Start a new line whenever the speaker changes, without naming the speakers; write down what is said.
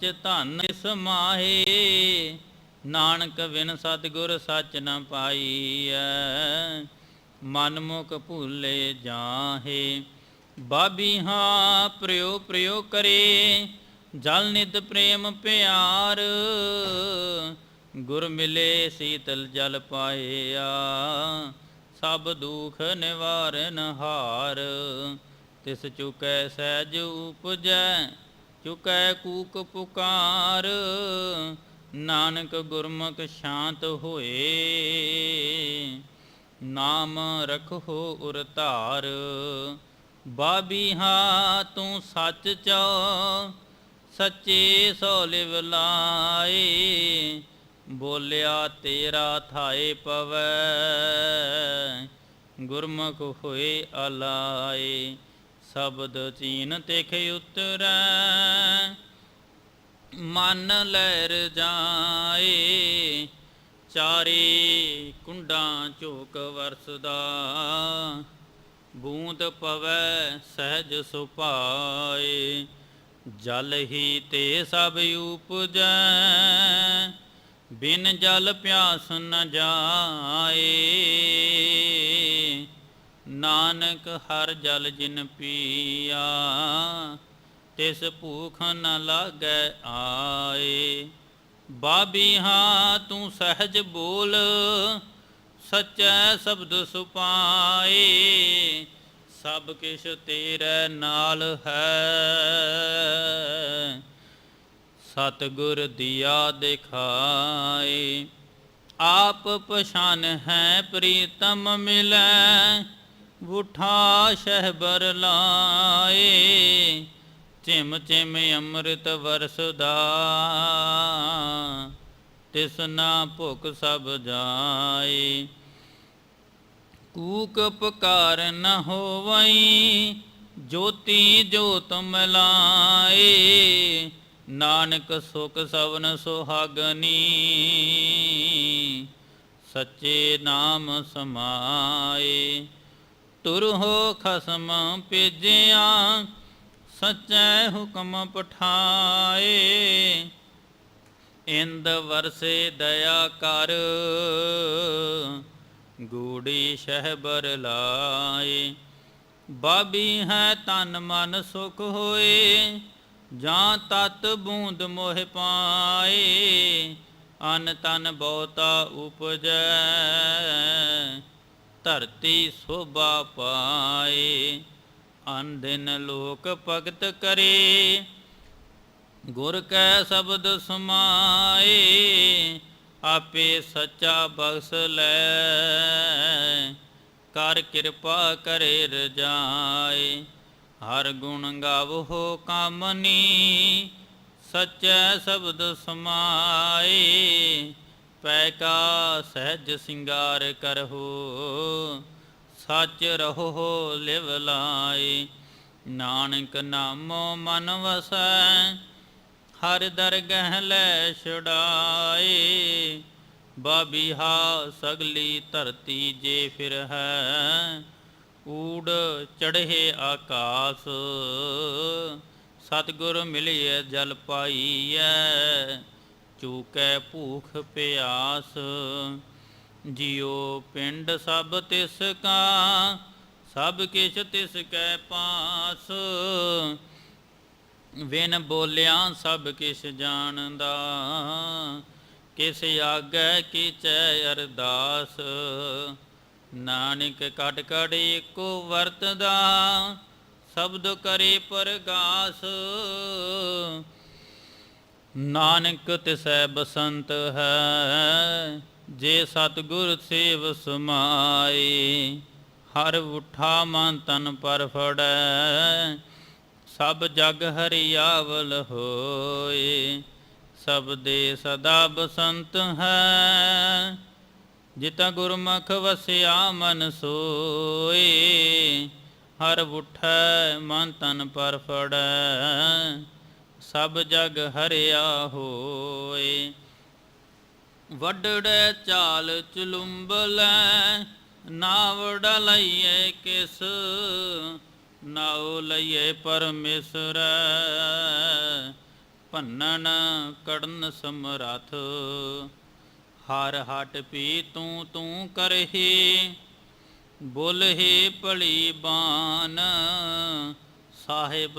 ਸੱਚ ਧਨ ਸਮਾਹੇ ਨਾਨਕ ਬਿਨ ਸਤਿਗੁਰ ਸੱਚ ਨ ਪਾਈਐ। ਮਨ ਮੁਖ ਭੂਲੇ ਜਾਹੇ ਬਾਬੀ ਹਾਂ ਪ੍ਰਿਓ ਪ੍ਰਿਓ ਕਰੇ। ਜਲ ਨਿਤ ਪ੍ਰੇਮ ਪਿਆਰ, ਗੁਰ ਮਿਲੇ ਸੀਤਲ ਜਲ ਪਾਇਆ। ਸਭ ਦੁਖ ਨਿਵਾਰਨ ਹਾਰ, ਤਿਸ ਚੁਕੈ ਸਹਿਜ ਉਪਜੈ। ਚੁਕੈ ਕੂਕ ਪੁਕਾਰ, ਨਾਨਕ ਗੁਰਮੁਖ ਸ਼ਾਂਤ ਹੋਏ। ਨਾਮ ਰਖੋ ਉਰ ਧਾਰ, ਬਾਬੀ ਹਾਂ ਤੂੰ ਸੱਚ ਚੋ ਸੱਚੇ ਸੋ ਲਿਵ ਲਾਏ। ਬੋਲਿਆ ਤੇਰਾ ਥਾਏ ਪਵੈ, ਗੁਰਮੁਖ ਹੋਏ ਅਲਾਏ। ਸ਼ਬਦ ਚੀਨ ਤਿਖ ਉਤਰੈ ਮਨ ਲਹਿਰ ਜਾਏ, ਚਾਰੇ ਕੁੰਡਾਂ ਝੋਕ ਵਰਸਦਾ। ਬੂੰਦ ਪਵੈ ਸਹਿਜ ਸੁਭਾਏ, ਜਲ ਹੀ ਤੇ ਸਭ ਉਪਜੈ। ਬਿਨ ਜਲ ਪਿਆਸ ਨ ਜਾਏ, ਨਾਨਕ ਹਰ ਜਲ ਜਿਨ ਪੀਆ। ਤਿਸ ਭੂਖ ਨ ਲਾਗੈ ਆਏ। ਬਾਬੀ ਹਾਂ ਤੂੰ ਸਹਿਜ ਬੋਲ, ਸਚੈ ਸ਼ਬਦ ਸੁਪਾਏ। ਸਭ ਕਿਛ ਤੇਰੇ ਨਾਲ ਹੈ। ਸਤਿਗੁਰ ਦਿਆ ਦਿਖਾਏ। ਆਪ ਪਛਾਨ ਹੈ, ਪ੍ਰੀਤਮ ਮਿਲੈ। ਬੁਠਾ ਸ਼ਹਿਬਰ ਲਾਏ। ਚਿਮ ਚਿਮ ਅੰਮ੍ਰਿਤ ਵਰਸਦਾ, ਤਿਸ ਨਾ ਭੁਖ ਸਭ ਜਾਏ। ਕੂਕ ਪਕਾਰ ਨ ਹੋਵਈ, ਜੋਤੀ ਜੋਤ ਮਲਾਏ। ਨਾਨਕ ਸੁਖ ਸਵਨ ਸੁਹਾਗਨੀ, ਸੱਚੇ ਨਾਮ ਸਮਾਏ। ਤੁਰਹੋ ਖਸਮ ਭੇਜਿਆ ਸੱਚੇ ਹੁਕਮ ਪਠਾਏ। ਇੰਦ ਵਰਸੇ ਦਇਆ ਕਰ, ਗੂੜੀ ਸ਼ਹਿਬਰ ਲਾਏ। ਬਾਬੀ ਹੈ ਤਨ ਮਨ ਸੁਖ ਹੋਏ, ਜਾਂ ਤਤ ਬੂੰਦ ਮੋਹ ਪਾਏ। ਅਨ ਤਨ ਬਹੁਤਾ ਉਪਜੈ, ਧਰਤੀ ਸੋਭਾ ਪਾਏ। ਅਨ ਦਿਨ ਲੋਕ ਭਗਤ ਕਰੇ। ਗੁਰ ਕੈ ਸ਼ਬਦ ਸਮਾਏ, ਆਪੇ ਸੱਚਾ ਬਖਸ਼ ਲੈ। ਕਰ ਕਿਰਪਾ ਕਰੇ ਰਜਾਏ, ਹਰ ਗੁਣ ਗਾਵੋ ਕਾਮਨੀ। ਸੱਚੈ ਸ਼ਬਦ ਸਮਾਏ, ਪੈ ਕਾ ਸਹਿਜ ਸਿੰਗਾਰ ਕਰਹੁ ਸੱਚ ਰਹੋ ਲਿਵ ਲਾਏ। ਨਾਨਕ ਨਾਮੋ ਮਨ ਵਸੈ, ਹਰ ਦਰਗਹਿ ਲੈ ਛੁਡਾਏ। ਬਾਬੀਹਾ ਸਗਲੀ ਧਰਤੀ ਜੇ ਫਿਰ ਹੈ, ਊੜ ਚੜ੍ਹੇ ਆਕਾਸ। ਸਤਿਗੁਰ ਮਿਲਿਐ ਜਲ ਪਾਈਐ, ਚੂਕੈ ਭੂਖ ਪਿਆਸ। ਜਿਉ ਪਿੰਡ ਸਭ ਤਿਸ ਕਾ, ਸਭ ਕਿਛ ਤਿਸ ਕੈ ਪਾਸ। ਵਿਨ ਬੋਲਿਆ ਸਭ ਕਿਛ ਜਾਣਦਾ, ਕਿਸ ਆਗੈ ਕੀਚੈ ਅਰਦਾਸ। ਨਾਨਕ ਕਟ ਕਟ ਏਕੋ ਵਰਤਦਾ, ਸ਼ਬਦ ਕਰੇ ਪਰਗਾਸ। ਨਾਨਕ ਤਿਸੈ ਬਸੰਤ ਹੈ ਜੇ ਸਤਿਗੁਰ ਸੇਵ ਸਮਾਏ, ਹਰ ਉਠਾ ਮਨ ਤਨ ਪਰ ਫੜੈ। ਸਭ ਜਗ ਹਰਿਆਵਲ ਹੋਏ, ਸਭ ਦੇ ਸਦਾ ਬਸੰਤ ਹੈ। ਜਿਤਾ ਗੁਰਮੁਖ ਵਸਿਆ ਮਨ ਸੋਏ, ਹਰ ਉਠੈ ਮਨ ਤਨ ਪਰ ਫੜੈ। ਸਭ ਜਗ ਹਰਿਆ ਹੋਏ ਵੱਡੜੇ ਚਾਲ ਚਲੁੰਬਲੈ ਨਾਵੜ ਲਈਏ ਕਿਸ, ਨਾਉ ਲਈਏ ਪਰਮੇਸ਼ਰ। ਭੰਨਣ ਕੜਨ ਸਮਰਥ, ਹਰ ਹਟ ਪੀ ਤੂੰ ਤੂੰ ਕਰਹੀ। ਬੁਲਹਿ ਭਲੀ ਬਾਨ ਸਾਹਿਬ